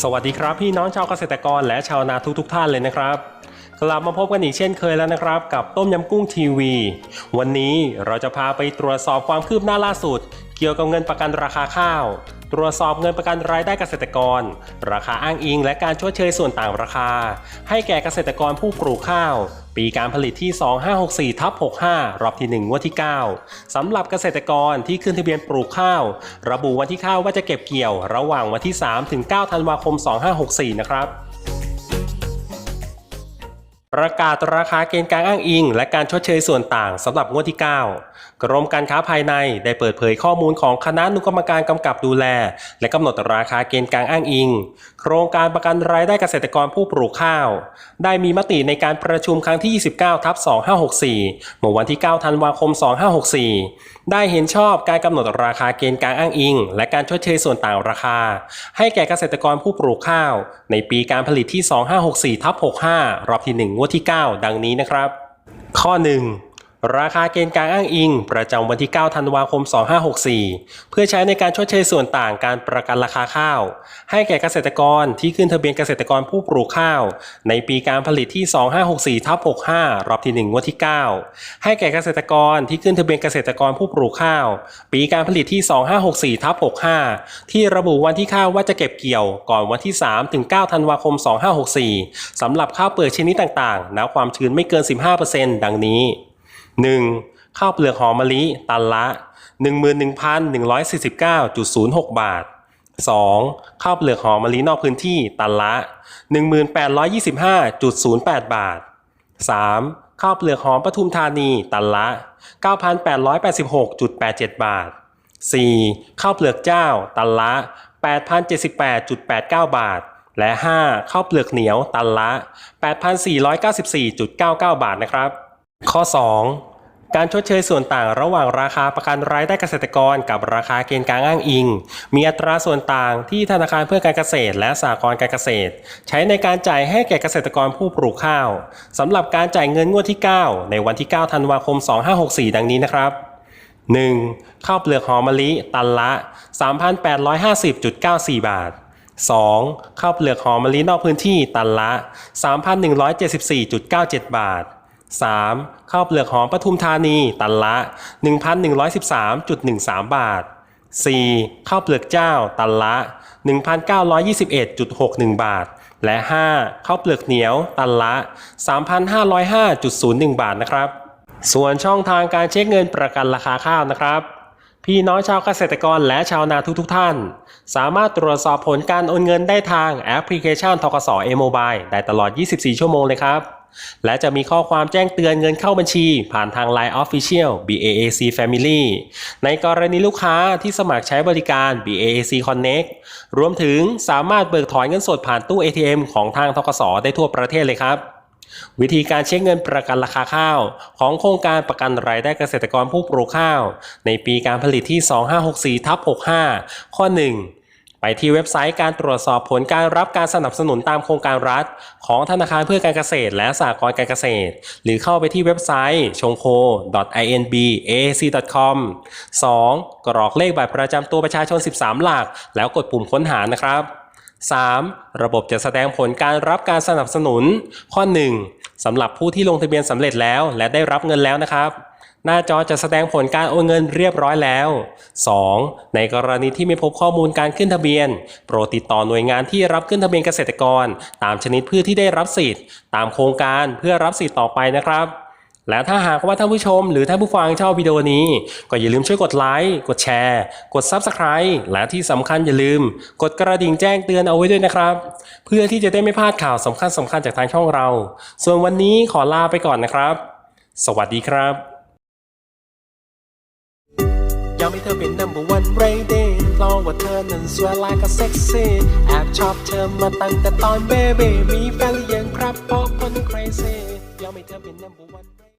สวัสดีครับพี่น้องชาวเกษตรกรและชาวนาทุกทท่านเลยนะครับ กลับมาพบกันอีกเช่นเคยแล้วนะครับ กับต้มยำกุ้งทีวี วันนี้เราจะพาไปตรวจสอบความคืบหน้าล่าสุด เกี่ยวกับเงินประกันราคาข้าว ตรวจสอบเงินประกันรายได้เกษตรกร ราคาอ้างอิง และการชดเชยส่วนต่างราคา ให้แก่เกษตรกรผู้ปลูกข้าว ปีการผลิตที่ 2564ทับ65 รอบที่ 1 งวดที่ 9สำหรับเกษตรกรที่ขึ้นทะเบียนปลูกข้าว ระบุวันที่ข้าวว่าจะเก็บเกี่ยว ระหว่างวันที่ 3 ถึง 9 ธันวาคม 2564 นะครับ ประกาศราคาเกณฑ์การอ้างอิง และการชดเชยส่วนต่างสำหรับงวดที่ 9 กรมการค้าภายในได้เปิดเผยข้อมูลของคณะอนุกรรมการกำกับดูแล และกำหนดราคาเกณฑ์การอ้างอิง โครงการประกันรายได้เกษตรกรผู้ปลูกข้าว ได้มีมติในการประชุมครั้งที่ 29 ทับ 2564 เมื่อวันที่ 9 ธันวาคม 2564 ได้เห็นชอบการกำหนดราคาเกณฑ์การอ้างอิง และการชดเชยส่วนต่างราคา ให้แก่เกษตรกรผู้ปลูกข้าว ในปีการผลิตที่ 2564ทับ65รอบที่1งวดที่ 9 ดังนี้นะครับ ข้อ 1 ราคาเกณฑ์การอ้างอิง ประจำวันที่ 9 ธันวาคม 2564 เพื่อใช้ในการชดเชยส่วนต่างการประกันราคาข้าว ให้แก่เกษตรกรที่ขึ้นทะเบียนเกษตรกรผู้ปลูกข้าว ในปีการผลิตที่ 2564ทับ65 รอบที่ 1 งวดที่ 9 ให้แก่เกษตรกรที่ขึ้นทะเบียนเกษตรกรผู้ปลูกข้าว ปีการผลิตที่ 2564ทับ65 ที่ระบุวันที่ข้าวว่าจะเก็บเกี่ยวก่อนวันที่ 3 ถึง 9 ธันวาคม 2564 สำหรับข้าวเปลือกชนิดต่างๆณความชื้นไม่เกิน 15%ดังนี้ 1. ข้าวเปลือกหอมมะลิตันละ 11,149.06 บาท 2. ข้าวเปลือกหอมมะลินอกพื้นที่ตันละ 1825.08 บาท 3. ข้าวเปลือกหอมปทุมธานีตันละ 9,886.87 บาท 4. ข้าวเปลือกเจ้า ตันละ 8,078.89 บาท และ 5. ข้าวเปลือกเหนียว ตันละ 8,494.99 บาทนะครับ ข้อ 2 การชดเชยส่วนต่างระหว่างราคาประกันรายได้เกษตรกรกับราคาเกณฑ์การอ้างอิง มีอัตราส่วนต่างที่ธนาคารเพื่อการเกษตรและสหกรณ์การเกษตร ใช้ในการจ่ายให้แก่เกษตรกรผู้ปลูกข้าวสำหรับการจ่ายเงินงวดที่ 9 ในวันที่ 9 ธันวาคม 2564 ดังนี้นะครับ 1. ข้าวเปลือกหอมมะลิ ตันละ 3,850.94 บาท 2. ข้าวเปลือกหอมมะลินอกพื้นที่ตันละ 3,174.97 บาท 3. ข้าวเปลือกหอมปทุมธานีตันละ 1,113.13 บาท 4. ข้าวเปลือกเจ้าตันละ 1,921.61 บาท และ 5. ข้าวเปลือกเหนียวตันละ 3,505.01 บาทนะครับ ส่วนช่องทางการเช็คเงินประกันราคาข้าวนะครับ พี่น้องชาวเกษตรกรและชาวนาทุกๆทท่าน สามารถตรวจสอบผลการโอนเงินได้ทางแอปพลิเคชันทกสเอโมบายได้ตลอด 24 ชั่วโมงเลยครับ และจะมีข้อความแจ้งเตือนเงินเข้าบัญชี ผ่านทาง Line Official BAAC Family ในกรณีลูกค้าที่สมัครใช้บริการ BAAC Connect รวมถึงสามารถเบิกถอนเงินสดผ่านตู้ ATM ของทางทกสได้ทั่วประเทศเลยครับวิธีการเช็คเงินประกันราคาข้าว ของโครงการประกันรายได้เกษตรกรผู้ปลูกข้าว ในปีการผลิตที่ 2564ทับ65 ข้อ 1 ไปที่เว็บไซต์การตรวจสอบผลการรับการสนับสนุนตามโครงการรัฐ ของธนาคารเพื่อการเกษตร และสหกรณ์การเกษตร หรือเข้าไปที่เว็บไซต์ ชงโค .inbac.com 2. กรอกเลขบัตรประจำตัวประชาชน 13 หลัก แล้วกดปุ่มค้นหานะครับ 3. ระบบจะแสดงผลการรับการสนับสนุน ข้อ 1. สำหรับผู้ที่ลงทะเบียนสำเร็จแล้ว และได้รับเงินแล้วนะครับ หน้าจอจะแสดงผลการโอนเงินเรียบร้อยแล้ว 2. ในกรณีที่ไม่พบข้อมูลการขึ้นทะเบียน โปรดติดต่อหน่วยงานที่รับขึ้นทะเบียนเกษตรกร ตามชนิดพืชที่ได้รับสิทธิ์ ตามโครงการเพื่อรับสิทธิ์ต่อไปนะครับ และถ้าหากว่าท่านผู้ชมหรือท่านผู้ฟังชอบวิดีโอนี้ ก็อย่าลืมช่วยกดไลค์ กดแชร์ กด Subscribe และที่สำคัญอย่าลืม กดกระดิ่งแจ้งเตือนเอาไว้ด้วยนะครับ เพื่อที่จะได้ไม่พลาดข่าวสำคัญสำคัญจากทางช่องเรา ส่วนวันนี้ขอลาไปก่อนนะครับ สวัสดีครับ ยากให้เธอเป็น number one lady ราะว่าเธอนั้นสวยและก็เซ็กซี่แอบชอบเธอมาตั้งแต่ตอนเบบีมีแฟนหรือยังครับเพราะคน crazy ยากให้เธอเป็น number one